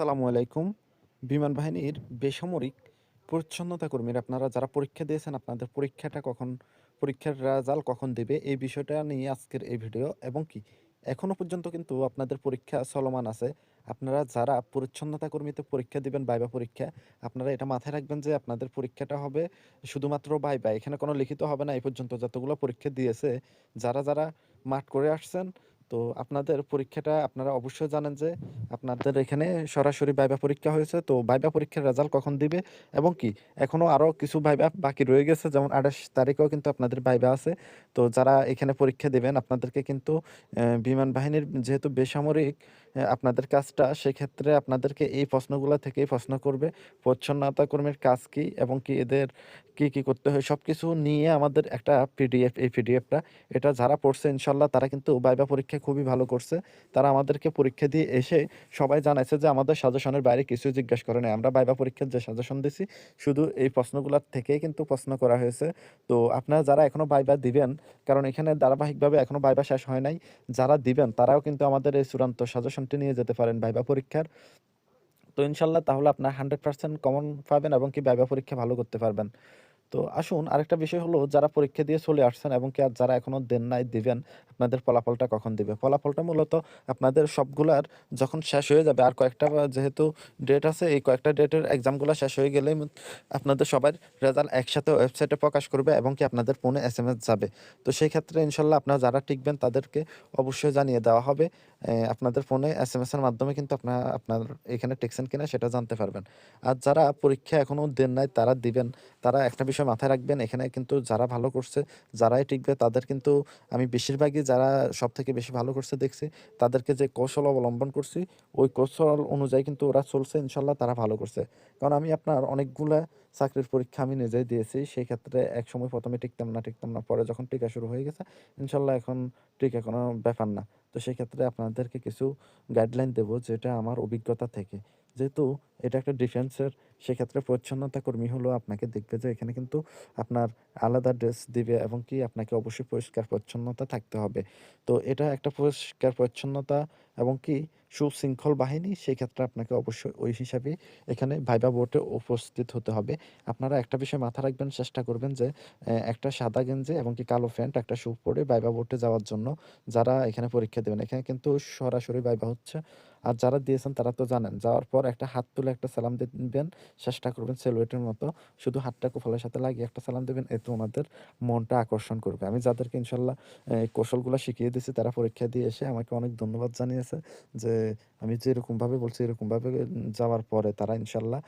আসসালামু আলাইকুম। বিমান বাহিনীর বেসামরিক পরিচ্ছন্নতা কর্মীরা, আপনারা যারা পরীক্ষা দিয়েছেন, আপনাদের পরীক্ষাটা কখন, পরীক্ষার রেজাল্ট কখন দেবে, এই বিষয়টা নিয়ে আজকের এই ভিডিও। এবং কি এখনও পর্যন্ত কিন্তু আপনাদের পরীক্ষা চলমান আছে। আপনারা যারা পরিচ্ছন্নতা কর্মীতে পরীক্ষা দিবেন বাইবা পরীক্ষা, আপনারা এটা মাথায় রাখবেন যে আপনাদের পরীক্ষাটা হবে শুধুমাত্র বাইবা এখানে কোনো লিখিত হবে না, এই পর্যন্ত যতগুলো পরীক্ষা দিয়েছে, যারা যারা মাঠ করে আসছেন তো আপনাদের পরীক্ষাটা আপনারা অবশ্যই জানেন যে আপনাদের এখানে সরাসরি ভাইবা পরীক্ষা হয়েছে, তো ভাইবা পরীক্ষার রেজাল্ট কখন দিবে এবং কি? এখনও আরও কিছু ভাইবা বাকি রয়ে গেছে, যেমন আঠাশ তারিখেও কিন্তু আপনাদের ভাইবা আছে। তো যারা এখানে পরীক্ষা দেবেন, আপনাদেরকে কিন্তু বিমান বাহিনীর যেহেতু বেসামরিক আপনাদের কাজটা, সেক্ষেত্রে আপনাদেরকে এই প্রশ্নগুলো থেকেই প্রশ্ন করবে পরিচ্ছন্নতা কর্মীর কাজ কি এবং কি এদের কি কি করতে হয় সব কিছু নিয়ে আমাদের একটা পিডিএফ এই পিডিএফটা এটা যারা পড়ছে, ইনশাল্লাহ তারা কিন্তু ভাইবা পরীক্ষা খুবই ভালো করছে। তারা আমাদেরকে পরীক্ষা দিয়ে এসে সবাই জানাইছে যে আমাদের সাজেশনের বাইরে কিছু জিজ্ঞেস করে নাই। আমরা ভাইবা পরীক্ষার যে সাজেশন দিছি, শুধু এই প্রশ্নগুলোর থেকেই কিন্তু প্রশ্ন করা হয়েছে। তো আপনারা যারা এখনও ভাইবা দিবেন, কারণ এখানে ধারাবাহিকভাবে এখনও ভাইবা শেষ হয় নাই, যারা দিবেন তারাও কিন্তু আমাদের এই চূড়ান্ত সাজেশনটি নিয়ে যেতে পারেন ভাইবা পরীক্ষার। তো ইনশাল্লাহ তাহলে আপনার হান্ড্রেড পার্সেন্ট কমন পাবেন এবং কি ভাইবা পরীক্ষা ভালো করতে পারবেন। তো আসুন আরেকটা বিষয় হলো, যারা পরীক্ষা দিয়ে চলে আসছেন এবং কি আর যারা এখনও দেন নাই, দিবেন, আপনাদের ফলাফলটা কখন দিবে? ফলাফলটা মূলত আপনাদের সবগুলার যখন শেষ হয়ে যাবে, আর কয়েকটা যেহেতু ডেট আছে, এই কয়েকটা ডেটের এক্সামগুলো শেষ হয়ে গেলেই আপনাদের সবার রেজাল্ট একসাথে ওয়েবসাইটে প্রকাশ করবে এবং কি আপনাদের ফোনে এস এম এস যাবে। তো সেই ক্ষেত্রে ইনশাল্লাহ আপনারা যারা টিকবেন, তাদেরকে অবশ্যই জানিয়ে দেওয়া হবে। আপনাদের ফোনে এস এম এস এর মাধ্যমে কিন্তু আপনার আপনার এখানে টেকছেন কিনা সেটা জানতে পারবেন। আর যারা পরীক্ষা এখনও দেন নাই, তারা দিবেন। তারা একটা বিষয় মাথায় রাখবেন, এখানে কিন্তু যারা ভালো করছে, যারাই টিকবে, তাদের কিন্তু আমি বেশিরভাগই যারা সব থেকে বেশি ভালো করছে দেখছি, তাদেরকে যে কৌশল অবলম্বন করছি, ওই কৌশল অনুযায়ী কিন্তু ওরা চলছে ইনশাল্লাহ তারা ভালো করছে। কারণ আমি আপনার অনেকগুলা চাকরির পরীক্ষা আমি নিজেই দিয়েছি সেই ক্ষেত্রে এক সময় প্রথমে টিকতাম না টিকতাম না, পরে যখন টিকা শুরু হয়ে গেছে ইনশাল্লাহ এখন টিকা কোনো ব্যাপার না। তো সেই ক্ষেত্রে আপনাদেরকে কিছু গাইডলাইন দেবো যেটা আমার অভিজ্ঞতা থেকে। যেহেতু এটা একটা ডিফেন্সের সেক্ষেত্রে পরিচ্ছন্নতা কর্মী হলো আপনাকে দেখবে যে এখানে কিন্তু আপনার আলাদা ড্রেস দিবে এবং কি আপনাকে অবশ্যই পরিষ্কার পরিচ্ছন্নতা থাকতে হবে। তো এটা একটা পরিষ্কার পরিচ্ছন্নতা এবং কি সুশৃঙ্খল বাহিনী সেই ক্ষেত্রে আপনাকে অবশ্যই ওই হিসাবে এখানে ভাইবা বোর্ডে উপস্থিত হতে হবে। আপনারা একটা বিষয় মাথা রাখবেন, চেষ্টা করবেন যে একটা সাদা গেঞ্জি এবং কি কালো প্যান্ট একটা শু পরে ভাইবা বোর্ডে যাওয়ার জন্য যারা এখানে পরীক্ষা দেবেন। এখানে কিন্তু সরাসরি ভাইবা হচ্ছে আর যারা দিয়েছেন তারা তো জানেন, যাওয়ার পর একটা হাত তুলে একটা সালাম দিবেন, চেষ্টা করবেন সেলুয়েটের মতো শুধু হাতটা কোফালের সাথে লাগিয়ে একটা সালাম দেবেন, এতে ওনাদের মনটা আকর্ষণ করবে। আমি যাদেরকে ইনশাল্লাহ কৌশলগুলো শিখিয়ে দিয়েছি, তারা পরীক্ষা দিয়ে এসে আমাকে অনেক ধন্যবাদ জানিয়েছে যে আমি যেরকমভাবে বলছি, এরকমভাবে যাওয়ার পরে তারা ইনশাল্লাহ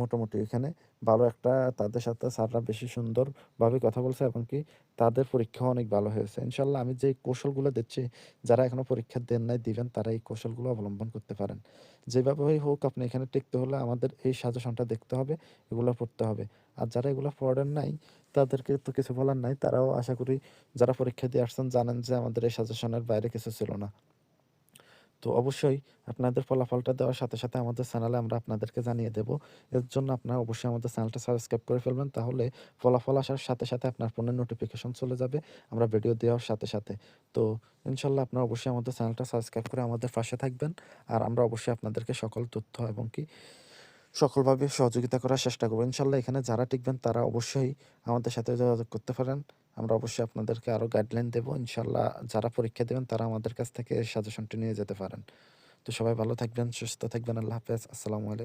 মোটামুটি এখানে ভালো একটা তাদের সাথে স্যাররা বেশি সুন্দরভাবে কথা বলছে এবং কি তাদের পরীক্ষা অনেক ভালো হয়েছে। ইনশাল্লাহ আমি যে কৌশলগুলো দিচ্ছি, যারা এখনও পরীক্ষা দেন নাই, দিবেন, তারা এই কৌশলগুলো অবলম্বন করতে পারেন। যেভাবেই হোক, আপনি এখানে টিকতে হলে আমাদের এই সাজেশনটা দেখতে হবে, এগুলো পড়তে হবে। আর যারা এগুলো পড়েন নাই, তাদেরকে তো কিছু বলার নাই, তারাও আশা করি যারা পরীক্ষা দিয়ে আসছেন জানেন যে আমাদের এই সাজেশনের বাইরে কিছু ছিল না। তো অবশ্যই আপনাদের ফলাফলটা দেওয়ার সাথে সাথে আমাদের চ্যানেলে আমরা আপনাদেরকে জানিয়ে দেব। এর জন্য আপনারা অবশ্যই আমাদের চ্যানেলটা সাবস্ক্রাইব করে ফেলবেন, তাহলে ফলাফল আসার সাথে সাথে আপনার ফোনের নোটিফিকেশন চলে যাবে আমরা ভিডিও দেওয়ার সাথে সাথে। তো ইনশাল্লাহ আপনারা অবশ্যই আমাদের চ্যানেলটা সাবস্ক্রাইব করে আমাদের পাশে থাকবেন আর আমরা অবশ্যই আপনাদেরকে সকল তথ্য এবং কি সকলভাবে সহযোগিতা করার চেষ্টা করব। ইনশাল্লাহ এখানে যারা টিকবেন তারা অবশ্যই আমাদের সাথে যোগাযোগ করতে পারেন। আমরা অবশ্যই আপনাদেরকে আরও গাইডলাইন দেবো। ইনশাল্লাহ যারা পরীক্ষা দেবেন, তারা আমাদের কাছ থেকে সাজেশনটি নিয়ে যেতে পারেন। তো সবাই ভালো থাকবেন, সুস্থ থাকবেন, আল্লাহ হাফেজ। আসসালামু আলাইকুম।